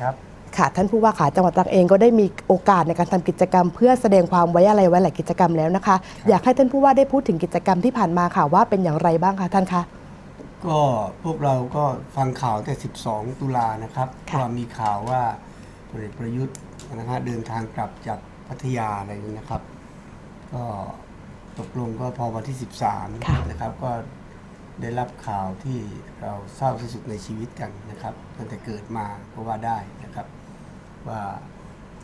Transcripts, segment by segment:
ครับค่ะท่านผู้ว่าขาจังหวัดตรังเองก็ได้มีโอกาสในการทำกิจกรรม เพื่อแสดงความไว้อะไรไว้หลายกิจกรรมแล้วนะคะ อยากให้ท่านผู้ว่าได้พูดถึงกิจกรรมที่ผ่านมาค่ะว่าเป็นอย่างไรบ้างคะท่านคะก็พวกเราก็ฟังข่าวแต่ 12 ตุลานะครับค่ะก็มีข่าวว่าพลเอกประยุทธ์นะฮะเดินทางกลับจากพัทยาอะไรนี้นะครับ ก็ตกลงก็พอวันที่ 13นะครับก็ ได้รับข่าวที่เราเศร้าที่สุดในชีวิตกันนะครับตั้งแต่เกิดมาก็ว่าได้นะครับ ว่า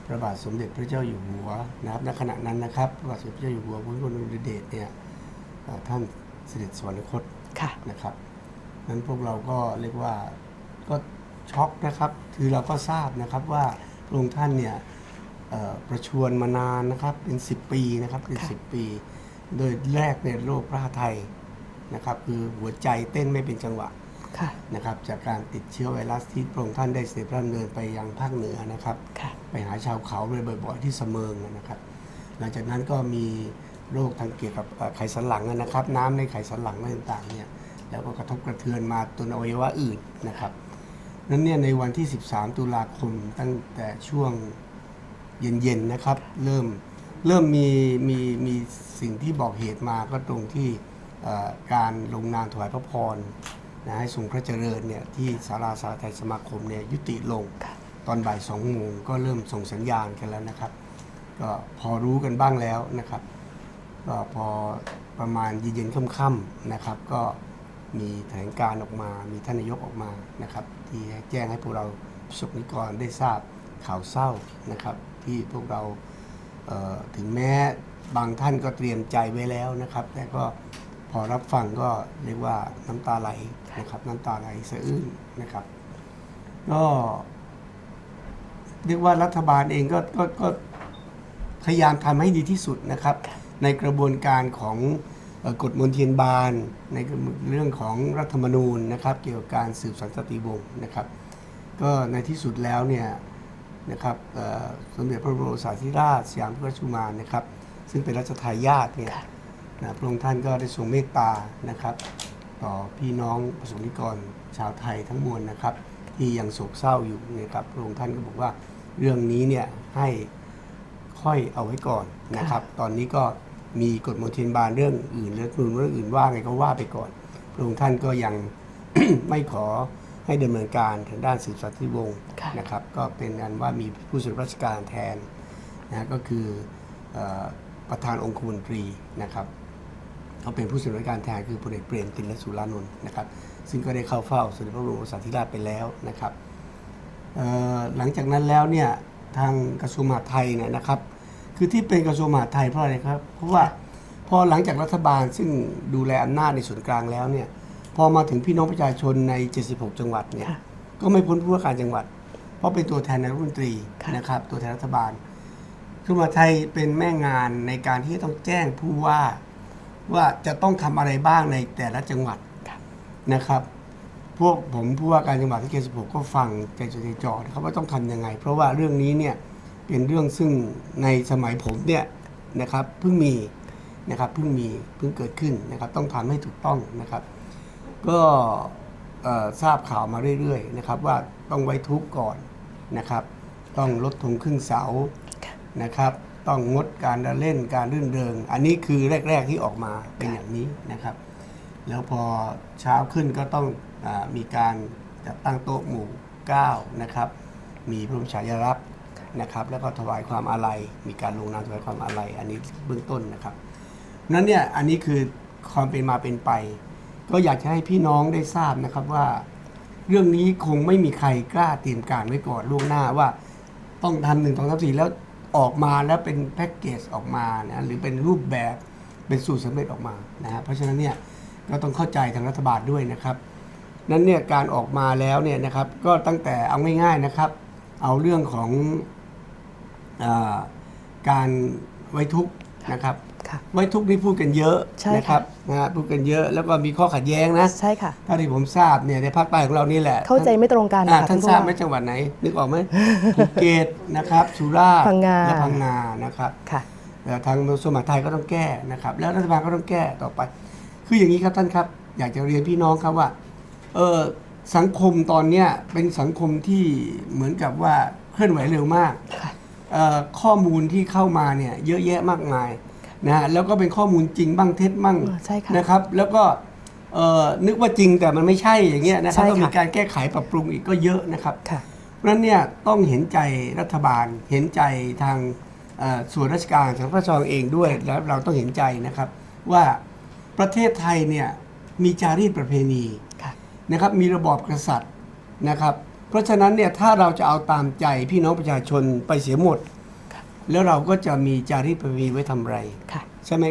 พระบาทสมเด็จพระเจ้าอยู่หัวนะครับณขณะนั้นนะครับพระบาทสมเด็จพระเจ้าอยู่หัวพระบรมเดชเนี่ยเอ่อท่านเสด็จสวรรคตค่ะนะครับนั้นพวกเราก็เรียกว่าก็ช็อกนะครับ คือเราก็ทราบนะครับว่าพระองค์ท่านเนี่ยเอ่อประชวรมานานนะครับเป็น 10 ปีนะครับเป็นค่ะ10 ปี โดยแรกในโรคพระหาไทย นะครับคือหัวใจเต้นไม่เป็นจังหวะค่ะ นะครับจากการติดเชื้อไวรัสที่พระองค์ท่านได้เสด็จพระดำเนินไปยังภาคเหนือนะครับค่ะ ไปหาชาวเขาเลยบ่อยๆที่เสมิงนะครับ หลังจากนั้นก็มีโรคทางเกี่ยวกับเอ่อไขสันหลังนะครับ น้ำในไขสันหลังอะไรต่างๆเนี่ยแล้วก็กระทบกระเทือนมาตัวอวัยวะอื่นนะครับนั้นเนี่ยในวันที่ 13 ตุลาคมตั้งแต่ช่วงเย็นๆนะครับ เริ่มเริ่มมีมีมีสิ่งที่บอกเหตุมาก็ตรงที่เอ่อ การลงนามถวายพระพรนะให้ทรงพระเจริญเนี่ยที่ศาลาสาไทยสมาคมเนี่ยยุติลงค่ะตอนบ่ายสองโมงก็เริ่มส่งสัญญาณกันแล้วนะครับ ก็พอรู้กันบ้างแล้วนะครับก็พอประมาณเย็นๆค่ำๆนะครับ ก็มีแถลงการออกมา มีท่านนายกออกมานะครับ ที่แจ้งให้พวกเราประสบนิกรได้ทราบข่าวเศร้านะครับ ที่พวกเราเอ่อถึงแม้บางท่านก็เตรียมใจไว้แล้วนะครับ แต่ก็พ อรับฟังก็เรียกว่าน้ำตาไหลนะครับ น้ำตาไหลสะอื้นนะครับ ก็เรียกว่ารัฐบาลเองก็ก็ก็พยายามทำให้ดีที่สุดนะครับ ในกระบวนการของกฎมนเทียนบานในเรื่องของรัฐธรรมนูญนะครับ เกี่ยวกับการสืบสันตติวงศ์นะครับ ก็ในที่สุดแล้วเนี่ยนะครับสมเด็จพระบรมโอรสาธิราชสยามพระราชกุมารนะครับ ซึ่งเป็นรัชทายาทเนี่ย นะพระองค์ท่านก็ได้ทรงเมตตานะครับ ต่อพี่น้องประสงค์นิกรชาวไทยทั้งมวลนะครับ ที่ยังโศกเศร้าอยู่นะครับพระองค์ท่านก็บอกว่าเรื่องนี้เนี่ยให้ค่อยเอาไว้ก่อนนะครับ ตอนนี้ก็มีกฎมนเทียนบานเรื่องอื่นเรื่องนูนเรื่องอื่นว่าไงก็ว่าไปก่อนพระองค์ท่านก็ยัง ไม่ขอให้ดำเนินการทางด้านสืบสันติวงศ์นะครับ ก็เป็นอันว่ามีผู้สืบราชการแทนนะก็คือเออประธานองคมนตรีนะครับ เขาเป็นผู้สืบราชการแทนคือพลเอกเปรมตินและสุรานนท์นะครับซึ่งก็ได้เข้าเฝ้าสมเด็จพระบรมโอรสาธิราชไปแล้วนะครับเอ่อหลังจากนั้นแล้วเนี่ยทางกระทรวงมหาดไทยเนี่ยนะครับ คือที่เป็นกระทรวงมหาดไทยเพราะอะไรครับ เพราะว่าพอหลังจากรัฐบาลซึ่งดูแลอำนาจในส่วนกลางแล้วเนี่ยพอมาถึงพี่น้องประชาชนใน 76 จังหวัดเนี่ยค่ะก็ไม่พ้นผู้ว่าการจังหวัด เพราะเป็นตัวแทนนายกรัฐมนตรีค่ะนะครับตัวแทนรัฐบาลกระทรวงมหาดไทยเป็นแม่งานในการที่จะต้องแจ้งผู้ว่า ว่าจะต้องทำอะไรบ้างในแต่ละจังหวัดค่ะนะครับ พวกผมผู้ว่าการจังหวัดที่เขต16ก็ฟังใจจดใจจ่อนะครับว่าต้องทำยังไง เพราะว่าเรื่องนี้เนี่ยเป็นเรื่องซึ่งในสมัยผมเนี่ยนะครับเพิ่งมีนะครับเพิ่งมีเพิ่งเกิดขึ้นนะครับ ต้องทำให้ถูกต้องนะครับ ก็เอ่อทราบข่าวมาเรื่อยๆนะครับว่าต้องไว้ทุกข์ก่อนนะครับ ต้องลดธงครึ่งเสาค่ะนะครับ ต้องงดการเล่นการรื่นเริง อันนี้คือแรก ๆที่ออกมาเป็นอย่างนี้นะครับ แล้วพอเช้าขึ้นก็ต้องอมีการจัดตั้งโต๊ะหมู่9นะครับมีพระบรมฉายาลักษณ์นะครับ แล้วก็ถวายความอาลัย มีการลงนามถวายความอาลัย อันนี้เบื้องต้นนะครับนั้นเนี่ยอันนี้คือความเป็นมาเป็นไป ก็อยากจะให้พี่น้องได้ทราบนะครับว่า เรื่องนี้คงไม่มีใครกล้าเตรียมการไว้ก่อนล่วงหน้าว่า ต้องทำหนึ่งสองสามสี่แล้ว ออกมาแล้วเป็นแพ็กเกจออกมานะหรือเป็นรูปแบบเป็นสูตรสำเร็จออกมานะฮะเพราะฉะนั้นเนี่ยก็ต้องเข้าใจทางรัฐบาลด้วยนะครับนั้นเนี่ยการออกมาแล้วเนี่ยนะครับก็ตั้งแต่เอาง่ายๆนะครับ เอาเรื่องของอการไว้ทุกข์ นะครับค่ะไว้ทุกข์นี่พูดกันเยอะใช่ค่ะ นะครับนะฮะพูดกันเยอะแล้วก็มีข้อขัดแย้งนะใช่ค่ะ เท่าที่ผมทราบเนี่ยในภาคใต้ของเรานี่แหละเข้าใจไม่ตรงกันอ่าค่ะท่านผู้ทราบว่ไหมจังหวัดไหน นึกออกไหม ภูเก็ตนะครับสุราษฎร์พังงา และพังงานะครับ ค่ะ แต่ทางสวนมหาดไทยก็ต้องแก้นะครับ แล้วรัฐบาลก็ต้องแก้ต่อไป คืออย่างนี้ครับท่านครับ อยากจะเรียนพี่น้องครับว่าเออสังคมตอนเนี้ยเป็นสังคมที่เหมือนกับว่าเคลื่อนไหวเร็วมาก ค่ะเอ่อ ข้อมูลที่เข้ามาเนี่ยเยอะแยะมากมายนะฮะแล้วก็เป็นข้อมูลจริงบ้างเท็จบ้างเออใช่ค่ะนะครับ แล้วก็เอ่อนึกว่าจริงแต่มันไม่ใช่อย่างเงี้ยนะครับใช่ค่ะต้องมีการแก้ไขปรับปรุงอีกก็เยอะนะครับค่ะเพราะฉะนั้นเนี่ยต้องเห็นใจรัฐบาลเห็นใจทางเอ่อส่วนราชการทางพระชองเองด้วยแล้วเราต้องเห็นใจนะครับว่าประเทศไทยเนี่ยมีจารีตประเพณีค่ะนะครับมีระบอบกษัตริย์นะครับ เพราะฉะนั้นเนี่ยถ้าเราจะเอาตามใจพี่น้องประชาชนไปเสียหมด แล้วเราก็จะมีจารีตประเพณีไว้ทำไร ค่ะ ใช่ไหม